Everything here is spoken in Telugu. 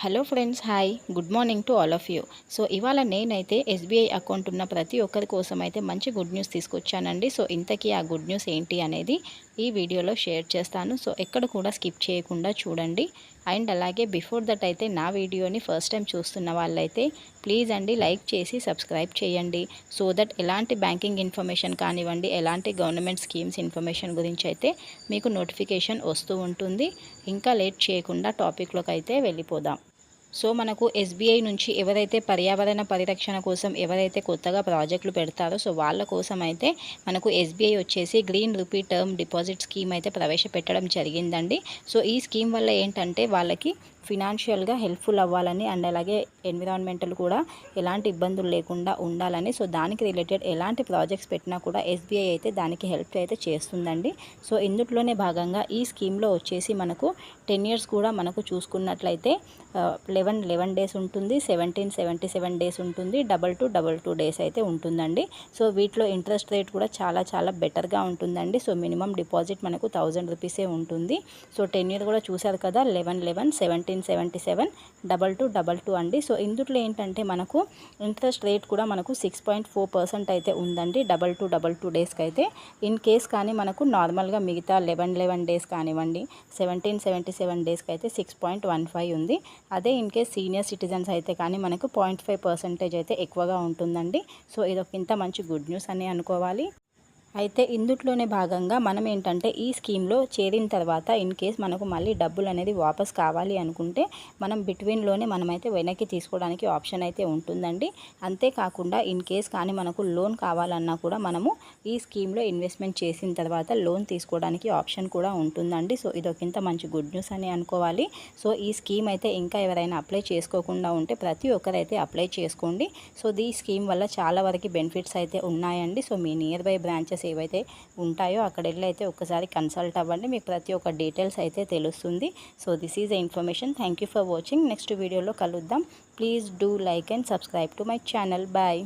Hello friends hi good morning to all of you so ఇవాళ నేనైతే ఎస్బీఐ అకౌంట్ ఉన్న ప్రతి ఒక్కరి కోసం అయితే మంచి గుడ్ న్యూస్ తీసుకొచ్చానండి. సో ఇంతకీ ఆ గుడ్ న్యూస్ ఏంటి అనేది ఈ వీడియోలో షేర్ చేస్తాను. సో ఎక్కడ కూడా స్కిప్ చేయకుండా చూడండి. అండ్ అలాగే బిఫోర్ దట్ అయితే నా వీడియోని ఫస్ట్ టైం చూస్తున్న వాళ్ళైతే ప్లీజ్ అండి లైక్ చేసి సబ్స్క్రైబ్ చేయండి. సో దట్ ఎలాంటి బ్యాంకింగ్ ఇన్ఫర్మేషన్ కానివ్వండి ఎలాంటి గవర్నమెంట్ స్కీమ్స్ ఇన్ఫర్మేషన్ గురించి అయితే మీకు నోటిఫికేషన్ వస్తూ ఉంటుంది. ఇంకా లేట్ చేయకుండా టాపిక్లోకి అయితే వెళ్ళిపోదాం. సో మనకు ఎస్బీఐ నుంచి ఎవరైతే పర్యావరణ పరిరక్షణ కోసం ఎవరైతే కొత్తగా ప్రాజెక్టులు పెడతారో సో వాళ్ళ కోసం అయితే మనకు ఎస్బీఐ వచ్చేసి green rupee term deposit scheme అయితే ప్రవేశపెట్టడం జరిగిందండి. సో ఈ స్కీమ్ వల్ల ఏంటంటే వాళ్ళకి ఫినాన్షియల్గా హెల్ప్ఫుల్ అవ్వాలని అండ్ అలాగే ఎన్విరాన్మెంటల్ కూడా ఎలాంటి ఇబ్బందులు లేకుండా ఉండాలని. సో దానికి రిలేటెడ్ ఎలాంటి ప్రాజెక్ట్స్ పెట్టినా కూడా ఎస్బీఐ అయితే దానికి హెల్ప్ అయితే చేస్తుందండి. సో ఇందులోనే భాగంగా ఈ స్కీమ్లో వచ్చేసి మనకు టెన్ ఇయర్స్ కూడా మనకు చూసుకున్నట్లయితే లెవెన్ లెవెన్ డేస్ ఉంటుంది సెవెంటీన్ సెవెంటీ సెవెన్ డేస్ ఉంటుంది double two double two days అయితే ఉంటుందండి. సో వీటిలో ఇంట్రెస్ట్ రేట్ కూడా చాలా చాలా బెటర్గా ఉంటుందండి. సో మినిమం డిపాజిట్ మనకు థౌజండ్ రూపీసే ఉంటుంది. సో టెన్ ఇయర్ కూడా చూశారు కదా eleven eleven seventeen seventy seven double two double two అండి. సో ఇందులో ఏంటంటే మనకు ఇంట్రెస్ట్ రేట్ కూడా మనకు సిక్స్ పాయింట్ ఫోర్ పర్సెంట్ అయితే ఉందండి డబల్ టూ డబల్ టూ డేస్కి అయితే. ఇన్ కేస్ కానీ మనకు నార్మల్గా మిగతా లెవెన్ లెవెన్ డేస్ కానివ్వండి సెవెంటీన్ సెవెంటీ సెవెన్ డేస్కి అయితే సిక్స్ పాయింట్ వన్ ఫైవ్ ఉంది. అదే ఇన్ కేస్ సీనియర్ సిటిజన్స్ అయితే కానీ మనకు పాయింట్ ఫైవ్ పర్సెంటేజ్ అయితే ఎక్కువగా ఉంటుందండి. సో ఇదొక ఇంత మంచి గుడ్ న్యూస్ అని అనుకోవాలి. అయితే ఇందుట్లోనే భాగంగా మనం ఏంటంటే ఈ స్కీమ్లో చేరిన తర్వాత ఇన్ కేస్ మనకు మళ్ళీ డబ్బులు అనేది వాపస్ కావాలి అనుకుంటే మనం బిట్వీన్లోనే మనమైతే వెనక్కి తీసుకోవడానికి ఆప్షన్ అయితే ఉంటుందండి. అంతేకాకుండా ఇన్ కేస్ కానీ మనకు లోన్ కావాలన్నా కూడా మనము ఈ స్కీమ్లో ఇన్వెస్ట్మెంట్ చేసిన తర్వాత లోన్ తీసుకోవడానికి ఆప్షన్ కూడా ఉంటుందండి. సో ఇదొకంత మంచి గుడ్ న్యూస్ అని అనుకోవాలి. సో ఈ స్కీమ్ అయితే ఇంకా ఎవరైనా అప్లై చేసుకోకుండా ఉంటే ప్రతి ఒక్కరైతే అప్లై చేసుకోండి. సో ఈ స్కీమ్ వల్ల చాలా వరకు బెనిఫిట్స్ అయితే ఉన్నాయండి. సో మీ నియర్ బై బ్రాంచెస్ ఏవైతే ఉంటాయో అక్కడ వెళ్ళి అయితే ఒకసారి కన్సల్ట్ అవ్వండి. మీకు ప్రతి ఒక్క డీటెయిల్స్ అయితే తెలుస్తుంది. So this is the information. Thank for watching. Next వీడియోలో కలుద్దాం. Please do like and subscribe to my channel. Bye.